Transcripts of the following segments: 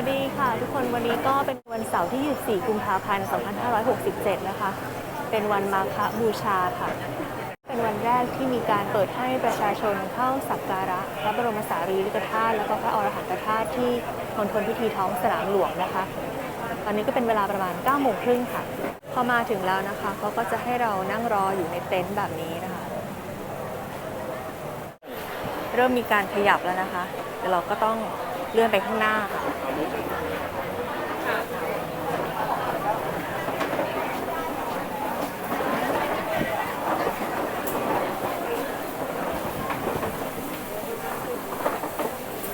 วัสดีค่ะ ทุกคนวันนี้ก็เป็นวันเสาร์ที่ 24 กุมภาพันธ์ 2567 นะคะ เป็นวันมาฆบูชาค่ะ เป็นวันแรกที่มีการเปิดให้ประชาชนเข้าสักการะพระบรมสารีริกธาตุแล้วก็พระอรหันตธาตุที่มณฑลพิธีท้องสนามหลวงนะคะ ตอนนี้ก็เป็นเวลาประมาณ 9 โมงครึ่งค่ะ พอมาถึงแล้วนะคะเขาก็จะให้เรานั่งรออยู่ในเต็นท์แบบนี้นะคะ เริ่มมีการขยับแล้วนะคะเดี๋ยวเราก็ต้อง เลื่อนไปข้างหน้าค่ะ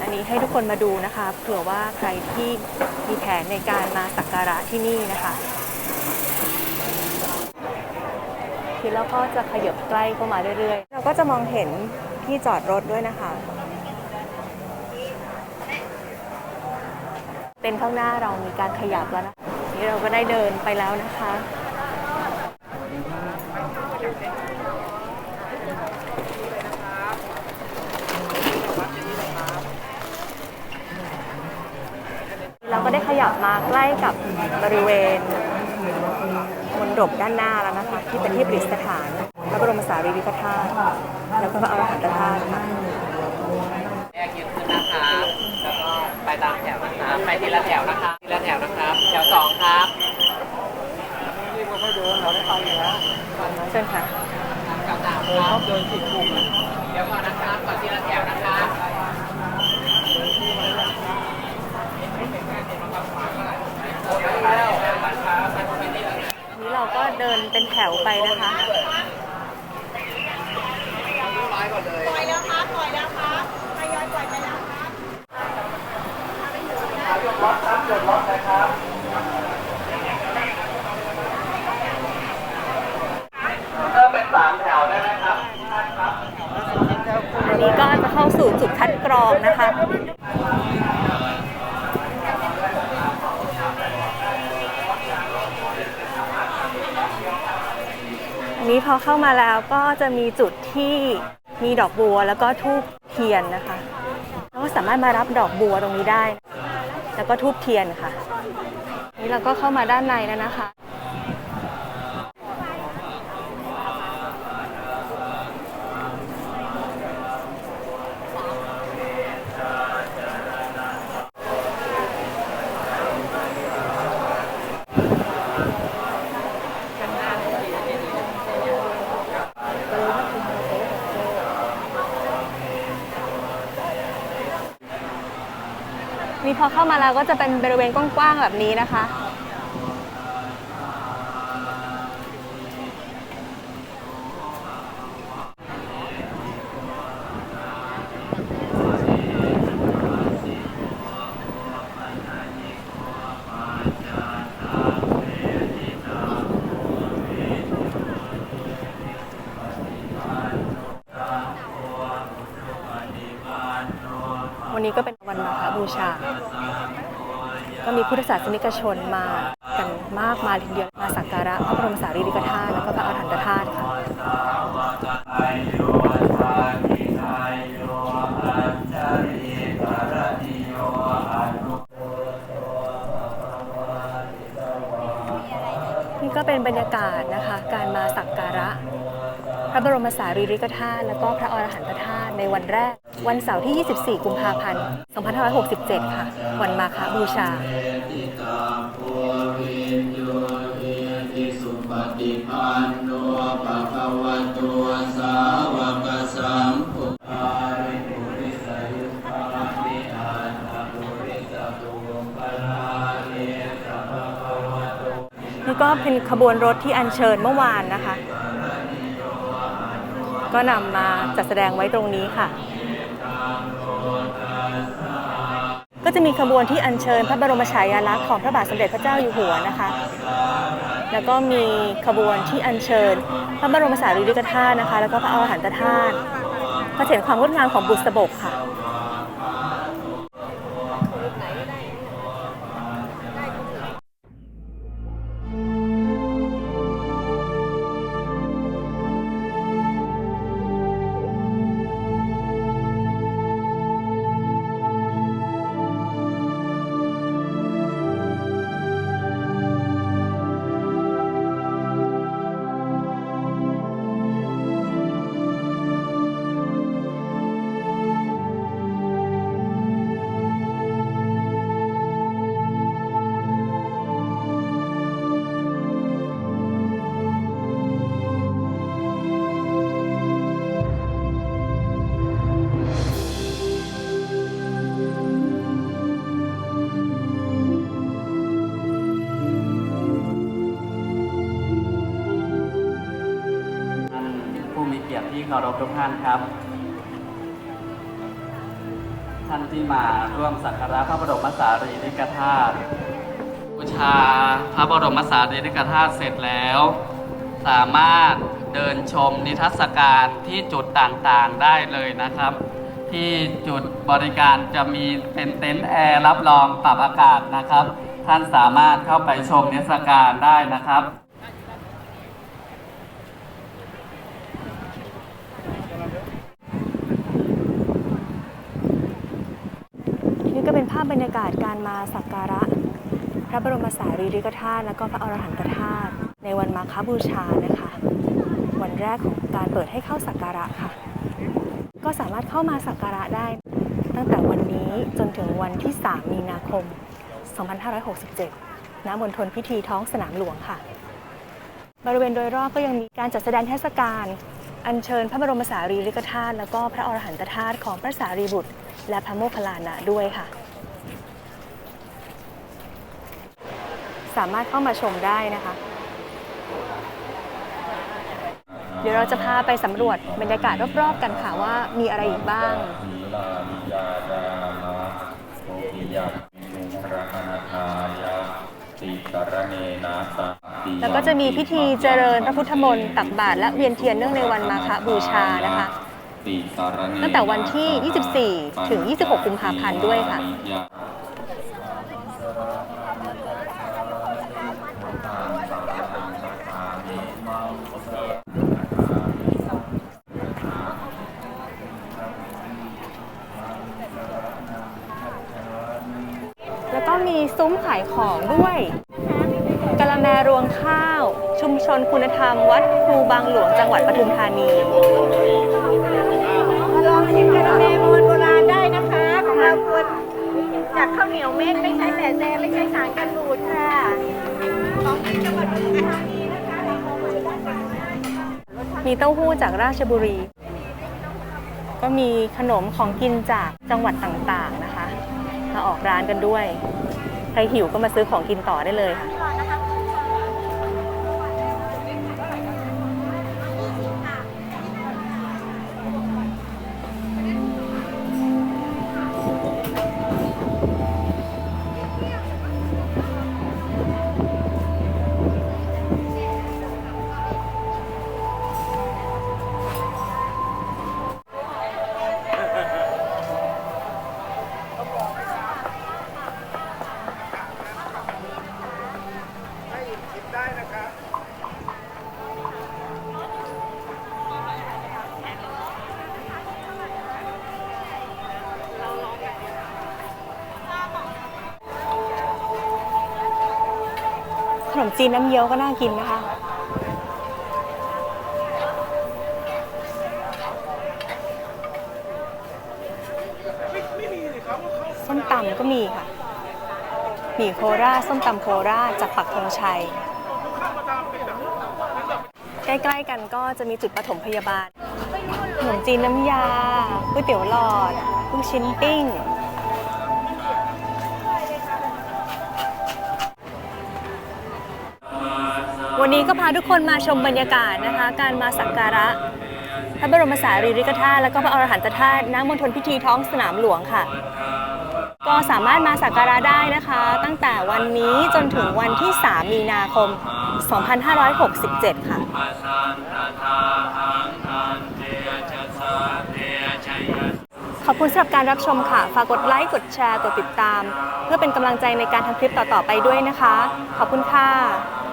อันนี้ให้ทุกคนมาดูนะคะเผื่อว่าใครที่มีแผนในการมาสักการะที่นี่นะคะแล้วก็จะขยับใกล้เข้ามาเรื่อยๆ เราก็จะมองเห็นที่จอดรถด้วยนะคะ เป็นข้างหน้าเรามีการขยับแล้วนะนี่เราก็ได้เดินไปแล้วนะคะ เราก็ได้ขยับมาใกล้กับบริเวณมณฑปด้านหน้าแล้วนะคะ ที่เป็นที่ประดิษฐานพระบรมสารีริกธาตุแล้วก็พระอรหันตธาตุค่ะแยกยืนขึ้นนะครับแล้วก็ไปตามแถว ไปทีละแถวนะครับทีละแถวนะครับ แถวสองครับรีบค่อยเดินเราได้ไปอยู่แล้วเชิญค่ะแถวสามครับเดินสิบกลุ่มเดี๋ยวก่อนนะครับก่อนทีละแถวนะครับนี้เราก็เดินเป็นแถวไปนะคะเริ่มเป็นสามแถวได้ไหมครับอันนี้ก็จะเข้าสู่จุดคัดกรองนะคะอันนี้พอเข้ามาแล้วก็จะมีจุดที่มีดอกบัวแล้วก็ทูบเทียนนะคะ เราก็สามารถมารับดอกบัวตรงนี้ได้ แล้วก็ทูบเทียนค่ะ นี่เราก็เข้ามาด้านในแล้วนะคะ พอเข้ามาแล้วก็จะเป็นบริเวณกว้างๆแบบนี้นะคะ วันนี้ก็เป็นวันมาฆบูชา ก็มีพุทธศาสนิกชนมากันมากมายทีเดียวมาสักการะพระบรมสารีริกธาตุแล้วก็พระอรหันตธาตุค่ะ นี่ก็เป็นบรรยากาศนะคะ การมาสักการะ พระบรมสารีริกธาตุและก็พระอรหันตธาตุในวันแรก วันเสาร์ที่ 24 กุมภาพันธ์ 2567 ค่ะ วันมาฆบูชาสุปฏิปันโนภะคะวะ ก็เป็นขบวนรถที่อัญเชิญเมื่อวานนะคะ ก็นำมาจัดแสดงไว้ตรงนี้ค่ะ ก็จะมีขบวนที่อัญเชิญพระบรมฉายาลักษณ์ของพระบาทสมเด็จพระเจ้าอยู่หัวนะคะ แล้วก็มีขบวนที่อัญเชิญ พระบรมสารีริกธาตุนะคะ แล้วก็พระอรหันตธาตุเพื่อเห็นความงดงามของบุษบกค่ะ ทุกท่านครับ ท่านที่มาร่วมสักการะพระบรมสารีริกธาตุบูชาพระบรมสารีริกธาตุเสร็จแล้ว สามารถเดินชมนิทรรศการที่จุดต่างๆได้เลยนะครับ ที่จุดบริการจะมีเป็นเต็นท์แอร์รับรองปรับอากาศนะครับ ท่านสามารถเข้าไปชมนิทรรศการได้นะครับ นี่ก็เป็นภาพบรรยากาศการมาสักการะ พระบรมสารีริกธาตุและก็พระอรหันตธาตุในวันมาฆบูชานะคะ วันแรกของการเปิดให้เข้าสักการะค่ะ ก็สามารถเข้ามาสักการะได้ ตั้งแต่วันนี้จนถึงวันที่ 3 มีนาคม 2567ณมณฑลพิธีท้องสนามหลวงค่ะ บริเวณโดยรอบก็ยังมีการจัดแสดงเทศกาลอัญเชิญพระบรมสารีริกธาตุและก็พระอรหันตธาตุของพระสารีบุตร และพระโมคคัลลานะด้วยค่ะ สามารถเข้ามาชมได้นะคะ เดี๋ยวเราจะพาไปสำรวจบรรยากาศรอบๆกันค่ะว่ามีอะไรอีกบ้าง แล้วก็จะมีพิธีเจริญพระพุทธมนต์ตักบาตรและเวียนเทียนเนื่องในวันมาฆบูชานะคะตั้งแต่วันที่ 24 ถึง 26 กุมภาพันธ์ด้วยค่ะ แล้วก็มีซุ้มขายของด้วยกะละแมรวงข้าว ชุมชนคุณธรรม วัดครูบางหลวงจังหวัดปทุมธานีมาลองชิมกะละแมโบราณโบราณได้นะคะของเราคุณจากข้าวเหนียวเม็ดไม่ใช่แต่แซไม่ใช่สารกันบูดค่ะของที่จังหวัดปทุมธานีนะคะเราเอามาด้านหลังได้มีเต้าหู้จากราชบุรี ก็มีขนมของกินจากจังหวัดต่างๆนะคะ มาออกร้านกันด้วย ใครหิวก็มาซื้อของกินต่อได้เลยค่ะ จีนน้ำเยี้ยวก็น่ากินนะคะ ส้มตำก็มีค่ะหมี่โคราชส้มตำโคราชจากปักธงชัย ใกล้ๆกันก็จะมีจุดปฐมพยาบาลขนมจีนน้ำยาก๋วยเตี๋ยวหลอดลูกชิ้นปิ้ง วันนี้ก็พาทุกคนมาชมบรรยากาศนะคะ การมาสักการะ พระบรมสารีริกธาตุและก็พระอรหันตธาตุณมณฑลพิธีท้องสนามหลวงค่ะ ก็สามารถมาสักการะได้นะคะ ตั้งแต่วันนี้จนถึงวันที่ 3 มีนาคม 2567 ค่ะขอบคุณสำหรับการรับชมค่ะ ฝากกดไลค์ กดแชร์ กดติดตาม เพื่อเป็นกำลังใจในการทำคลิปต่อ ๆ ไปด้วยนะคะ ขอบคุณค่ะ